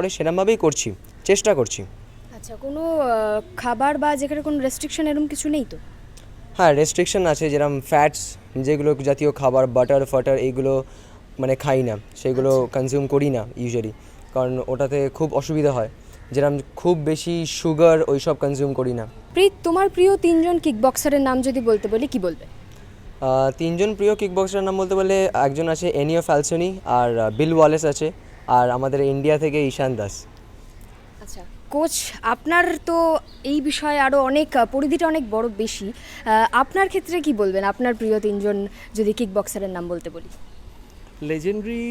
পড়ে সেরমভাবেই করছি চেষ্টা করছি। আচ্ছা কোনো খাবার বা যেখানে কোনো রেস্ট্রিকশন এরকম কিছু নেই তো? হ্যাঁ রেস্ট্রিকশন আছে যেরকম ফ্যাটস যেগুলো জাতীয় খাবার বাটার ফাটার এইগুলো মানে খাই না সেগুলো কনজিউম করি না ইউজুয়ালি কারণ ওটাতে খুব অসুবিধা হয়। যেরকম খুব বেশি সুগার ওইসব কনজিউম করি না। প্রীত তোমার প্রিয় তিনজন কিক বক্সারের নাম যদি বলতে বলি কি বলবে? তিনজন প্রিয় কিকবক্সারের নাম বলতে বলে একজন আছে এনিও ফ্যালসনি আর বিল ওয়ালেস আছে। আর আমাদের ইন্ডিয়া থেকে ঈশান দাস। আচ্ছা কোচ আপনার তো এই বিষয়ে আরও অনেক পরিধিটা অনেক বড় বেশি। আপনার ক্ষেত্রে কি বলবেন? আপনার প্রিয় তিনজন যদি কিক বক্সারের নাম বলতে বলি। লেজেন্ডারি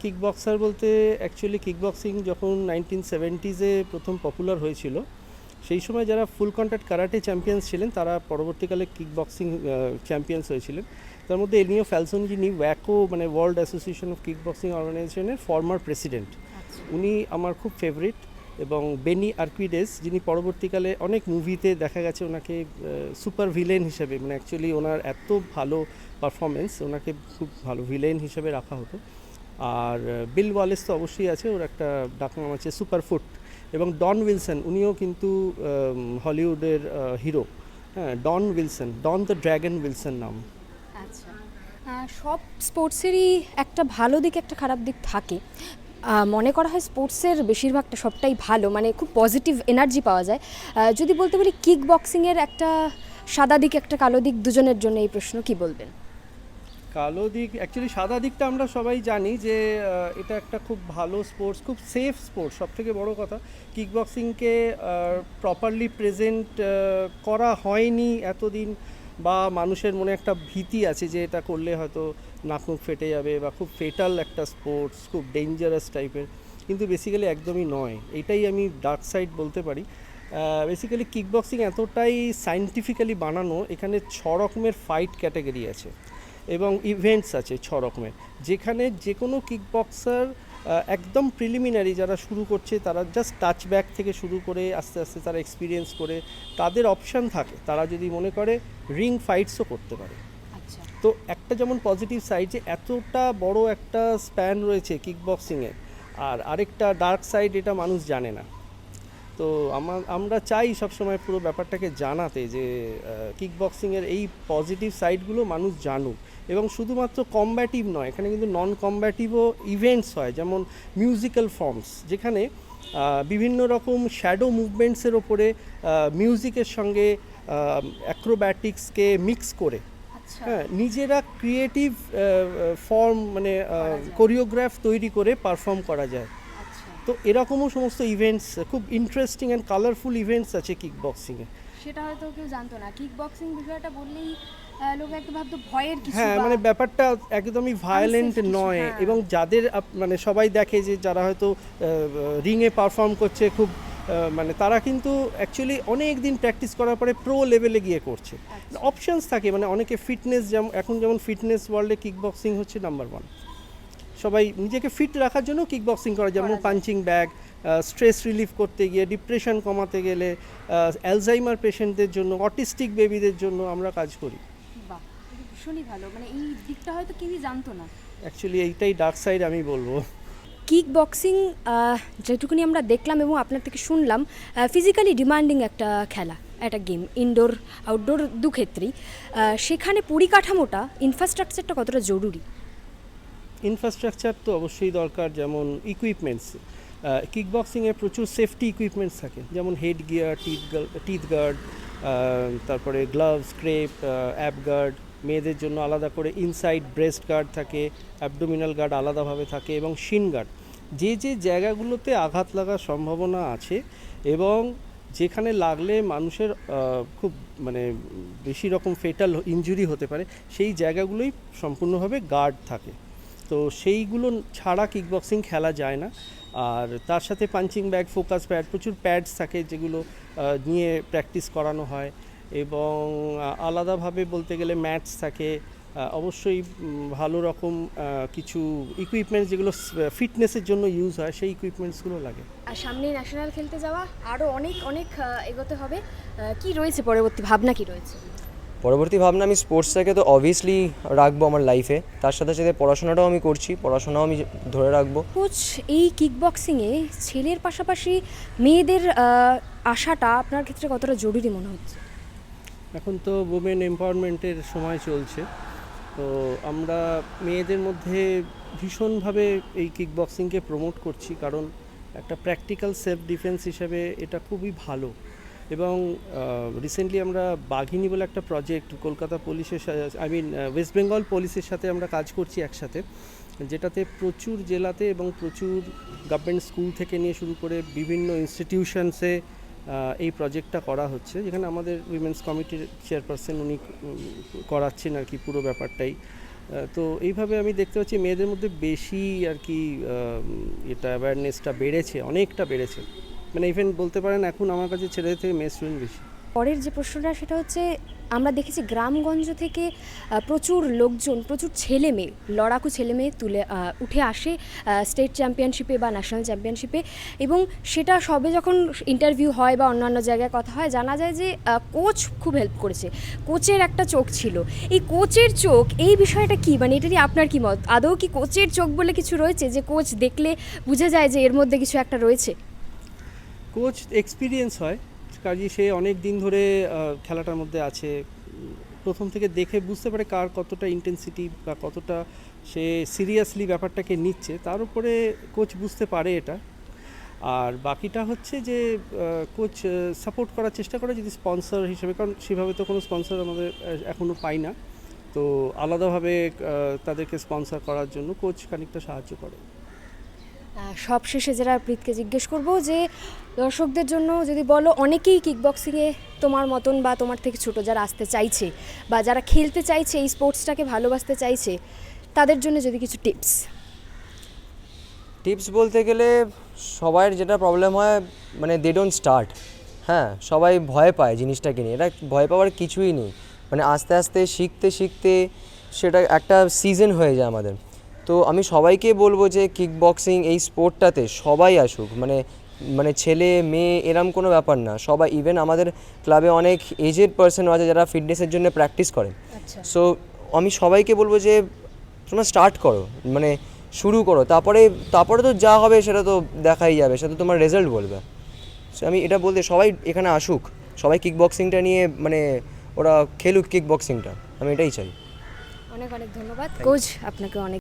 কিক বক্সার বলতে অ্যাকচুয়ালি কিক বক্সিং যখন নাইনটিন সেভেন্টিজে প্রথম পপুলার হয়েছিল সেই সময় যারা ফুল কন্ট্যাক্ট কারাটে চ্যাম্পিয়ন্স ছিলেন তারা পরবর্তীকালে কিক বক্সিং চ্যাম্পিয়ন্স হয়েছিলেন। তার মধ্যে এলিও ফ্যালসন যিনি ওয়াকো মানে world association of kick boxing অর্গানাইজেশনের ফর্মার প্রেসিডেন্ট। উনি আমার খুব ফেভারিট এবং বেনি আর্কুইডেস যিনি পরবর্তীকালে অনেক মুভিতে দেখা গেছে ওনাকে সুপার ভিলেন হিসেবে মানে অ্যাকচুয়ালি ওনার এত ভালো পারফরমেন্স ওনাকে খুব ভালো ভিলেন হিসেবে রাখা হতো। আর বিল ওয়ালেস তো অবশ্যই আছে ওর একটা ডাকনাম আছে সুপার ফুট। এবং ডন উইলসন উনিও কিন্তু হলিউডের হিরো। হ্যাঁ Don Wilson Don the Dragon Wilson নাম। আচ্ছা। সব স্পোর্টসেরই একটা ভালো দিক, একটা খারাপ দিক থাকে। মনে করা হয় স্পোর্টসের বেশিরভাগটা সবটাই ভালো মানে খুব পজিটিভ এনার্জি পাওয়া যায়। যদি বলতে পারি কিক বক্সিংয়ের একটা সাদা দিক, একটা কালো দিক দুজনের জন্য এই প্রশ্ন কি বলবেন? কালো দিক অ্যাকচুয়ালি সাদা দিকটা আমরা সবাই জানি যে এটা একটা খুব ভালো স্পোর্টস, খুব সেফ স্পোর্টস সব থেকে বড়ো কথা। কিক বক্সিংকে প্রপারলি প্রেজেন্ট করা হয়নি এতদিন। বা মানুষের মনে একটা ভীতি আছে যে এটা করলে হয়তো নাক মুখ ফেটে যাবে বা খুব ফেটাল একটা স্পোর্টস খুব ডেঞ্জারাস টাইপের কিন্তু বেসিক্যালি একদমই নয়। এটাই আমি ডার্ক সাইড বলতে পারি। বেসিক্যালি কিক বক্সিং এতটাই সাইন্টিফিক্যালি বানানো, এখানে ছ রকমের ফাইট ক্যাটাগরি আছে এবং ইভেন্টস আছে ছ রকমের। যেখানে যে কোনো কিক বক্সার একদম প্রিলিমিনারি যারা শুরু করছে, তারা জাস্ট টাচ ব্যাক থেকে শুরু করে আস্তে আস্তে তারা এক্সপিরিয়েন্স করে, তাদের অপশান থাকে। তারা যদি মনে করে রিং ফাইটসও করতে পারে। আচ্ছা। তো একটা যেমন পজিটিভ সাইড যে এতটা বড় একটা স্প্যান রয়েছে কিক বক্সিংয়ের আর আরেকটা ডার্ক সাইড এটা মানুষ জানে না। তো আমার আমরা চাই সবসময় পুরো ব্যাপারটাকে জানাতে যে কিক বক্সিংয়ের এই পজিটিভ সাইডগুলো মানুষ জানুক। এবং শুধুমাত্র কম্ব্যাটিভ নয় এখানে কিন্তু নন কম্ব্যাটিভও ইভেন্টস হয় যেমন মিউজিক্যাল ফর্মস যেখানে বিভিন্ন রকম শ্যাডো মুভমেন্টসের ওপরে মিউজিকের সঙ্গে অ্যাক্রোব্যাটিক্সকে মিক্স করে আচ্ছা। হ্যাঁ নিজেরা ক্রিয়েটিভ ফর্ম মানে কোরিওগ্রাফ তৈরি করে পারফর্ম করা যায়। আচ্ছা। তো এরকমও সমস্ত ইভেন্টস খুব ইন্টারেস্টিং অ্যান্ড কালারফুল ইভেন্টস আছে কিক বক্সিংয়ে সেটা হয়তো কেউ জানতো না। কিক বক্সিং বিষয়টা বললেই লোক একটা ভাবতো ভয়ের কিছু হ্যাঁ মানে ব্যাপারটা একদমই ভায়োলেন্ট নয় হ্যাঁ। এবং যাদের মানে সবাই দেখে যে যারা হয়তো রিংয়ে পারফর্ম করছে খুব মানে তারা কিন্তু অ্যাকচুয়ালি অনেক দিন প্র্যাকটিস করার পরে প্রো লেভেলে গিয়ে করছে। আচ্ছা। অপশনস থাকে মানে অনেকে ফিটনেস যেমন এখন যেমন ফিটনেস ওয়ার্ল্ডে কিক বক্সিং হচ্ছে নাম্বার ওয়ান সবাই নিজেকে ফিট রাখার জন্য কিক বক্সিং করে যেমন পাঞ্চিং ব্যাগ স্ট্রেস রিলিফ করতে গিয়ে ডিপ্রেশন কমাতে গেলে অ্যালজাইমার পেশেন্টদের জন্য অটিস্টিক বেবিদের জন্য আমরা কাজ করি। ভীষণই ভালো মানে এই দিকটা হয়তো কেউই জানতো না। অ্যাকচুয়ালি এইটাই ডার্ক সাইড আমি বলব। কিক বক্সিং যেটুকুনি আমরা দেখলাম এবং আপনার থেকে শুনলাম ফিজিক্যালি ডিমান্ডিং একটা খেলা, একটা গেম ইনডোর আউটডোর দু ক্ষেত্রেই সেখানে পরিকাঠামোটা ইনফ্রাস্ট্রাকচারটা কতটা জরুরি? ইনফ্রাস্ট্রাকচার তো অবশ্যই দরকার, যেমন ইকুইপমেন্টস কিক বক্সিংয়ে প্রচুর সেফটি ইকুইপমেন্টস থাকে, যেমন head gear teeth teeth guard তারপরে গ্লাভস ক্রেপ অ্যাপ গার্ড মেয়েদের জন্য আলাদা করে ইনসাইড ব্রেস্ট গার্ড থাকে অ্যাবডোমিনাল গার্ড আলাদাভাবে থাকে এবং শিন গার্ড যে যে জায়গাগুলোতে আঘাত লাগার সম্ভাবনা আছে এবং যেখানে লাগলে মানুষের খুব মানে বেশি রকম ফেটাল ইনজুরি হতে পারে, সেই জায়গাগুলোই সম্পূর্ণভাবে গার্ড থাকে। তো সেইগুলো ছাড়া কিকবক্সিং খেলা যায় না। আর তার সাথে পাঞ্চিং ব্যাগ ফোকাস প্যাড প্রচুর প্যাডস থাকে যেগুলো নিয়ে প্র্যাকটিস করানো হয়। এবং আলাদাভাবে বলতে গেলে ম্যাটস থাকে। অবশ্যই ভালো রকম কিছু ইকুইপমেন্টস যেগুলো ফিটনেসের জন্য ইউজ হয় সেই ইকুইপমেন্টসগুলো লাগে। আর সামনে ন্যাশনাল খেলতে যাওয়া আরও অনেক অনেক এগোতে হবে। কি রয়েছে পরবর্তী ভাবনা কি রয়েছে? পরবর্তী ভাবনা আমি স্পোর্টসটাকে তো অবভিয়াসলি রাখব আমার লাইফে তার সাথে সাথে পড়াশোনাটাও আমি করছি পড়াশোনাও আমি ধরে রাখব। কোচ এই কিকবক্সিংয়ে ছেলের পাশাপাশি মেয়েদের আসাটা আপনার ক্ষেত্রে কতটা জরুরি মনে হচ্ছে? এখন তো ওমেন এম্পাওয়ারমেন্টের সময় চলছে। তো আমরা মেয়েদের মধ্যে ভীষণভাবে এই কিক বক্সিংকে প্রমোট করছি, কারণ একটা প্র্যাকটিক্যাল সেলফ ডিফেন্স হিসেবে এটা খুবই ভালো। এবং রিসেন্টলি আমরা বাঘিনী বলে একটা প্রজেক্ট কলকাতা পুলিশের আই মিন ওয়েস্ট বেঙ্গল পুলিশের সাথে আমরা কাজ করছি একসাথে, যেটাতে প্রচুর জেলাতে এবং প্রচুর গভর্নমেন্ট স্কুল থেকে নিয়ে শুরু করে বিভিন্ন ইনস্টিটিউশনসে এই প্রজেক্টটা করা হচ্ছে। যেখানে আমাদের উইমেন্স কমিটির চেয়ারপারসন উনি করাচ্ছেন আর কি পুরো ব্যাপারটাই। তো এইভাবে আমি দেখতে পাচ্ছি মেয়েদের মধ্যে বেশি আর কি এটা অ্যাওয়ারনেসটা বেড়েছে, অনেকটা বেড়েছে। মানে ইভেন বলতে পারেন এখন আমার কাছে ছেলেদের থেকে মেয়ে স্টুডেন্ট বেশি। পরের যে প্রশ্নটা, সেটা হচ্ছে, আমরা দেখেছি গ্রামগঞ্জ থেকে প্রচুর লোকজন, প্রচুর ছেলে মেয়ে, লড়াকু ছেলে মেয়ে তুলে উঠে আসে স্টেট চ্যাম্পিয়নশিপে বা ন্যাশনাল চ্যাম্পিয়নশিপে এবং সেটা সবে যখন ইন্টারভিউ হয় বা অন্যান্য জায়গায় কথা হয়, জানা যায় যে কোচ খুব হেল্প করেছে। কোচের একটা চোখ ছিল। এই কোচের চোখ, এই বিষয়টা কি? মানে এটা নিয়ে আপনার কি মত? আদৌ কি কোচের চোখ বলে কিছু রয়েছে? যে কোচ দেখলে বোঝা যায় যে এর মধ্যে কিছু একটা রয়েছে? কোচ এক্সপিরিয়েন্স হয়। কাজে, সে অনেক দিন ধরে খেলাটার মধ্যে আছে। প্রথম থেকে দেখে বুঝতে পারে কার কতটা ইন্টেন্সিটি বা কতটা সে সিরিয়াসলি ব্যাপারটাকে নিচ্ছে। তার উপরে কোচ বুঝতে পারে এটা। আর বাকিটা হচ্ছে যে কোচ সাপোর্ট করার চেষ্টা করে যদি স্পন্সর হিসেবে, কারণ সেভাবে তো কোনো স্পন্সর আমাদের এখনও পাই না। তো আলাদাভাবে তাদেরকে স্পন্সর করার জন্য কোচ খানিকটা সাহায্য করে। সবশেষে যারা প্রীতকে জিজ্ঞেস করব যে, দর্শকদের জন্য যদি বলো, অনেকেই কিকবক্সিংয়ে তোমার মতন বা তোমার থেকে ছোট যারা আসতে চাইছে বা যারা খেলতে চাইছে, এই স্পোর্টসটাকে ভালোবাসতে চাইছে, তাদের জন্য যদি কিছু টিপস টিপস বলতে গেলে সবার যেটা প্রবলেম হয় মানে দে ডোন্ট স্টার্ট হ্যাঁ সবাই ভয় পায় জিনিসটাকে নিয়ে। এটা ভয় পাওয়ার কিছুই নেই। মানে আস্তে আস্তে, শিখতে শিখতে সেটা একটা সিজন হয়ে যায় আমাদের। তো আমি সবাইকে বলব যে কিক বক্সিং এই স্পোর্টটাতে সবাই আসুক। মানে মানে ছেলে মেয়ে এরম কোনো ব্যাপার না। সবাই ইভেন আমাদের ক্লাবে অনেক এজেড পার্সন আছে যারা ফিটনেসের জন্য প্র্যাকটিস করেন আচ্ছা। সো আমি সবাইকে বলব যে তোমরা স্টার্ট করো। মানে শুরু করো। তারপরে তারপরে তো যা হবে সেটা তো দেখাই যাবে। সেটা তো তোমার রেজাল্ট বলবে। সো আমি এটা বলতে সবাই এখানে আসুক। সবাই কিক বক্সিংটা নিয়ে মানে ওরা খেলুক কিক বক্সিংটা আমি এটাই চাই। অনেক অনেক ধন্যবাদ। কোচ আপনাকে অনেক